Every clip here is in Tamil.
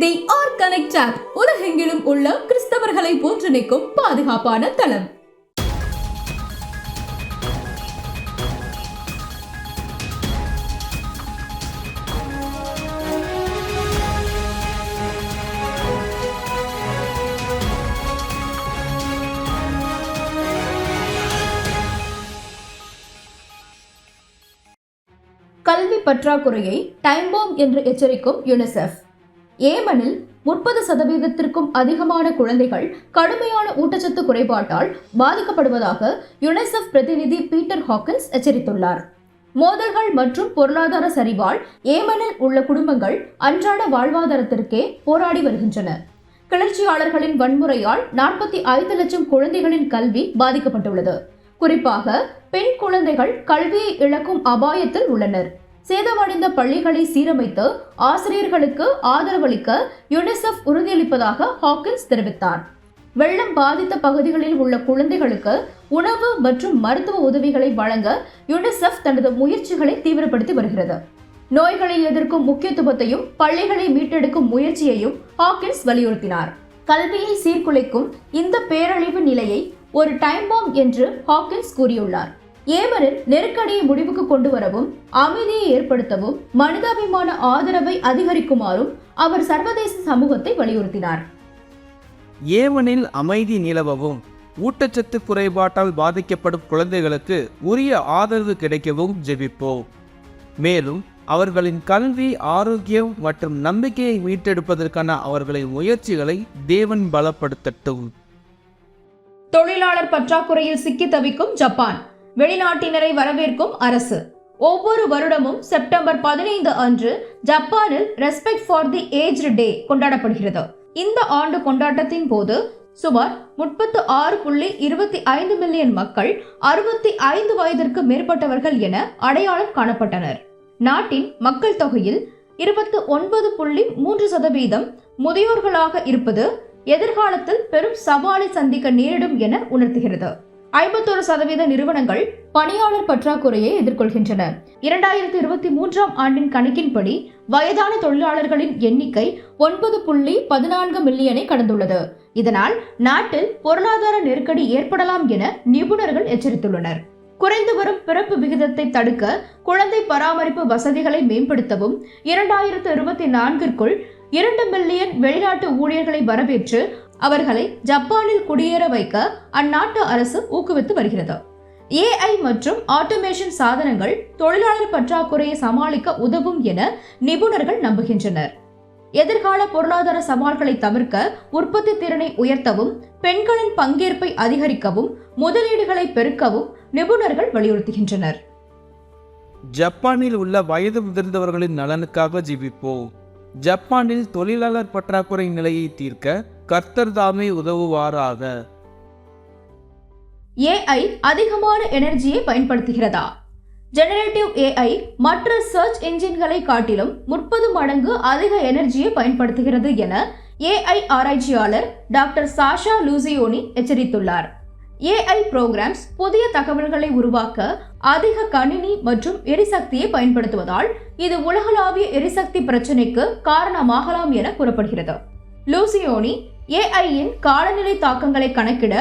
தி ஆர் கனெக்ட் ஆப் உலகெங்கிலும் உள்ள கிறிஸ்தவர்களை ஒன்றிணைக்கும் பாதுகாப்பான தளம். கல்வி பற்றாக்குறையை டைம் பாம் என்று எச்சரிக்கும் யுனிசெஃப். ஏமனில் முப்பது சதவீதத்திற்கும் அதிகமான குழந்தைகள் கடுமையான ஊட்டச்சத்து குறைபாட்டால் பாதிக்கப்படுவதாக யுனிசெஃப் பிரதிநிதி பீட்டர் ஹாக்கின்ஸ் எச்சரித்துள்ளார். மோதல்கள் மற்றும் பொருளாதார சரிவால் ஏமனில் உள்ள குடும்பங்கள் அன்றாட வாழ்வாதாரத்திற்கே போராடி வருகின்றன. கிளர்ச்சியாளர்களின் வன்முறையால் நாற்பத்தி ஐந்து லட்சம் குழந்தைகளின் கல்வி பாதிக்கப்பட்டுள்ளது. குறிப்பாக பெண் குழந்தைகள் கல்வியை இழக்கும் அபாயத்தில் உள்ளனர். சேதமடைந்த பள்ளிகளை சீரமைத்து ஆசிரியர்களுக்கு ஆதரவளிக்க யுனிசெஃப் உறுதியளிப்பதாக ஹாக்கின்ஸ் தெரிவித்தார். வெள்ளம் பாதித்த பகுதிகளில் உள்ள குழந்தைகளுக்கு உணவு மற்றும் மருத்துவ உதவிகளை வழங்க யுனிசெஃப் தனது முயற்சிகளை தீவிரப்படுத்தி வருகிறது. நோய்களை எதிர்க்கும் முக்கியத்துவத்தையும் பள்ளிகளை மீட்டெடுக்கும் முயற்சியையும் ஹாக்கின்ஸ் வலியுறுத்தினார். கல்வியை சீர்குலைக்கும் இந்த பேரழிவு நிலையை ஒரு டைம் பாம் என்று ஹாக்கின்ஸ் கூறியுள்ளார். ஏமனில் நெருக்கடியை முடிவுக்கு கொண்டு வரவும் அமைதியை ஏற்படுத்தவும் மனிதாபிமான ஆதரவை அதிகரிக்குமாறும் அவர் சர்வதேச சமூகத்தை வலியுறுத்தினார். ஏமனில் அமைதி நிலவவும் ஊட்டச்சத்து குறைபாட்டால் பாதிக்கப்படும் குழந்தைகளுக்கு உரிய ஆதரவு கிடைக்கவும் ஜெபிப்போம். மேலும் அவர்களின் கல்வி ஆரோக்கியம் மற்றும் நம்பிக்கையை மீட்டெடுப்பதற்கான அவர்களின் முயற்சிகளை தேவன் பலப்படுத்தட்டும். தொழிலாளர் பற்றாக்குறையில் சிக்கி தவிக்கும் ஜப்பான். வெளிநாட்டினரை வரவேற்கும் அரசு. ஒவ்வொரு வருடமும் செப்டம்பர் பதினைந்து அன்று ஜப்பானில் respect for the age day கொண்டாடப்படுகிறது. இந்த ஆண்டு கொண்டாட்டத்தின் போது சுமார் முப்பத்து ஆறு புள்ளி இருபத்தி ஐந்து மில்லியன் மக்கள் அறுபத்தி ஐந்து வயதிற்கு மேற்பட்டவர்கள் என அடையாளம் காணப்பட்டனர். நாட்டின் மக்கள் தொகையில் இருபத்து ஒன்பது புள்ளி மூன்று சதவீதம் முதியோர்களாக இருப்பது எதிர்காலத்தில் பெரும் சவாலை சந்திக்க நேரிடும் என உணர்த்துகிறது. ஐம்பத்தோரு சதவீத நிறுவனங்கள் பணியாளர் பற்றாக்குறையை எதிர்கொள்கின்றன. இரண்டாயிரத்தி இருபத்தி மூன்றாம் ஆண்டின் கணக்கின்படி வயதான தொழிலாளர்களின் எண்ணிக்கை ஒன்பது புள்ளி பதினான்கு மில்லியனை கடந்துள்ளது. இதனால் நாட்டில் பொருளாதார நெருக்கடி ஏற்படலாம் என நிபுணர்கள் எச்சரித்துள்ளனர். குறைந்து வரும் பிறப்பு விகிதத்தை தடுக்க குழந்தை பராமரிப்பு வசதிகளை மேம்படுத்தவும் இரண்டாயிரத்து இருபத்தி நான்கிற்குள் இரண்டு மில்லியன் வெளிநாட்டு ஊழியர்களை வரவேற்று அவர்களை ஜப்பானில் குடியேற வைக்க அந்நாட்டு அரசு ஊக்குவித்து வருகிறது. ஏஐ மற்றும் ஆட்டோமேஷன் சாதனங்கள் தொழிலாளர் பற்றாக்குறையை சமாளிக்க உதவும் என நிபுணர்கள் நம்புகின்றனர். எதிர்கால பொருளாதார சவால்களை தவிர்க்க உற்பத்தி திறனை உயர்த்தவும் பெண்களின் பங்கேற்பை அதிகரிக்கவும் முதலீடுகளை பெருக்கவும் நிபுணர்கள் வலியுறுத்துகின்றனர். ஜப்பானில் உள்ள வயது முதிர்ந்தவர்களின் நலனுக்காக ஜீவிப்போம். ஜப்பானில் தொழிலாளர் பற்றாக்குறை நிலையை தீர்க்க கர்த்தர் தாமே உதவுவாராக. ஏஐ அதிகமான எனர்ஜியை பயன்படுத்துகிறதா? ஜெனரேட்டிவ் ஏஐ மற்ற சர்ச் என்ஜின்களை காட்டிலும் முப்பது மடங்கு அதிக எனர்ஜியை பயன்படுத்துகிறது என ஏஐ ஆராய்ச்சியாளர் டாக்டர் சாஷா லூசியோனி எச்சரித்துள்ளார். ஏஐ ப்ரோக்ராம்ஸ் புதிய தகவல்களை உருவாக்க அதிக கணினி மற்றும் எரிசக்தியை பயன்படுத்துவதால் இது உலகளாவிய எரிசக்தி பிரச்சினைக்கு காரணமாகலாம் என கூறப்படுகிறது. லூசியோனி ஏஐயின் காலநிலை தாக்கங்களை கணக்கிட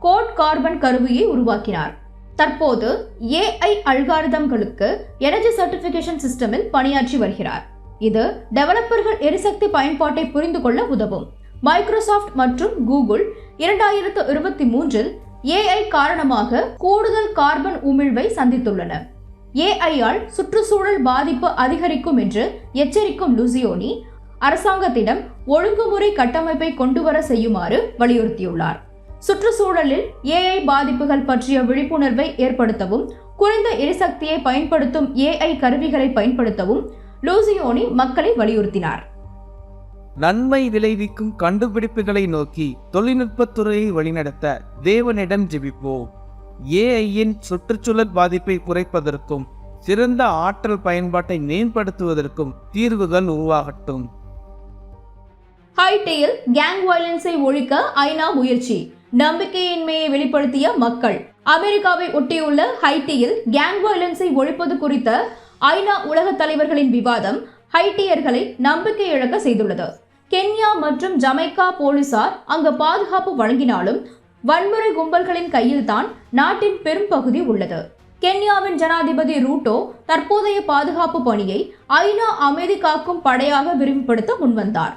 கோட் கார்பன் கருவியை உருவாக்கினார். தற்போது ஏஐ அல்காரிதம்களுக்கு எனர்ஜி சர்டிஃபிகேஷன் சிஸ்டமில் பணியாற்றி வருகிறார். இது டெவலப்பர்கள் எரிசக்தி பயன்பாட்டை புரிந்து கொள்ள உதவும். மைக்ரோசாஃப்ட் மற்றும் கூகுள் இரண்டாயிரத்து இருபத்தி மூன்றில் ஏஐ காரணமாக கூடுதல் கார்பன் உமிழ்வை சந்தித்துள்ளன. ஏஐயால் சுற்றுச்சூழல் பாதிப்பு அதிகரிக்கும் என்று எச்சரிக்கும் லுசியோனி அரசாங்கத்திடம் ஒழுங்குமுறை கட்டமைப்பை கொண்டுவர செய்யுமாறு வலியுறுத்தியுள்ளார். சுற்றுச்சூழலில் ஏஐ பாதிப்புகள் பற்றிய விழிப்புணர்வை ஏற்படுத்தவும் குறைந்த எரிசக்தியை பயன்படுத்தும் ஏஐ கருவிகளை பயன்படுத்தவும் லூசியோனி மக்களை வலியுறுத்தினார். நன்மை விளைவிக்கும் கண்டுபிடிப்புகளை நோக்கி தொழில்நுட்பத்துறையை வழிநடத்த தேவனிடம் ஜெபிப்போம். ஏஐயின் சுற்றுச்சூழல் பாதிப்பை குறைப்பதற்கும் சிறந்த ஆற்றல் பயன்பாட்டை மேம்படுத்துவதற்கும் தீர்வுகள் உருவாகட்டும். ஹைட்டியில் கேங் வயலன்ஸை ஒழிக்க ஐநா முயற்சி நம்பிக்கையின்மையை வெளிப்படுத்திய மக்கள். அமெரிக்காவை ஒட்டியுள்ள ஹைட்டியில் கேங் வயலன்ஸை ஒழிப்பது குறித்த ஐநா உலக தலைவர்களின் விவாதம் ஹைட்டியர்களை நம்பிக்கை இழக்க செய்துள்ளது. கென்யா மற்றும் ஜமைக்கா போலீசார் அங்கு பாதுகாப்பு வழங்கினாலும் வன்முறை கும்பல்களின் கையில்தான் நாட்டின் பெரும்பகுதி உள்ளது. கென்யாவின் ஜனாதிபதி ரூட்டோ தற்போதைய பாதுகாப்பு பணியை ஐநா அமைதி காக்கும் படையாக விரிவுபடுத்த முன்வந்தார்.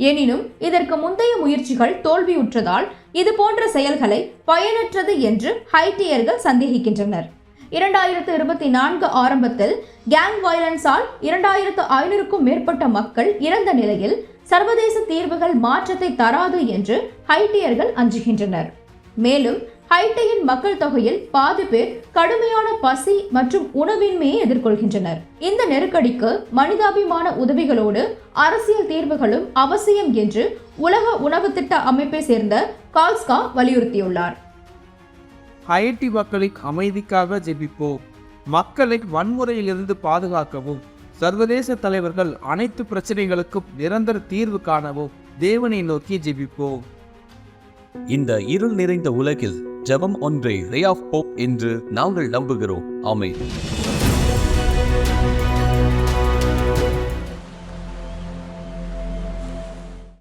எனினும் இதற்கு முந்தைய முயற்சிகள் தோல்வியுற்றதால் இதுபோன்ற செயல்களை பயனற்றது என்று ஹைட்டியர்கள் சந்தேகிக்கின்றனர். இரண்டாயிரத்து இருபத்தி நான்கு ஆரம்பத்தில் கேங் வயலன்ஸால் இரண்டாயிரத்து ஐநூறுக்கும் மேற்பட்ட மக்கள் இறந்த நிலையில் சர்வதேச தீர்வுகள் மாற்றத்தை தராது என்று ஹைட்டியர்கள் அஞ்சுகின்றனர். மேலும் ஹைட்டியின் மக்கள் தொகையில் பாதி பேர் கடுமையான பசி மற்றும் உணவின்மையை எதிர்கொள்கின்றனர். இந்த நெருக்கடிக்கு மனிதாபிமான உதவிகளோடு அரசியல் தீர்வுகளும் அவசியம் என்று உலக உணவு திட்ட அமைப்பை சேர்ந்த கால்ஸ்கா வலியுறுத்தியுள்ளார். ஹைட்டி மக்களின் அமைதிக்காக ஜெபிப்போம். மக்களை வன்முறையிலிருந்து பாதுகாக்கவும். சர்வதேச தலைவர்கள் அனைத்து பிரச்சனைகளுக்கும் நிரந்தர தீர்வு காணவும். தேவனை நோக்கி ஜெபிப்போம். இந்த இருள் நிறைந்த உலகில் ஜெபம் ஒன்றே ரே ஆஃப் போப் என்று நாங்கள் நம்புகிறோம். அமைதி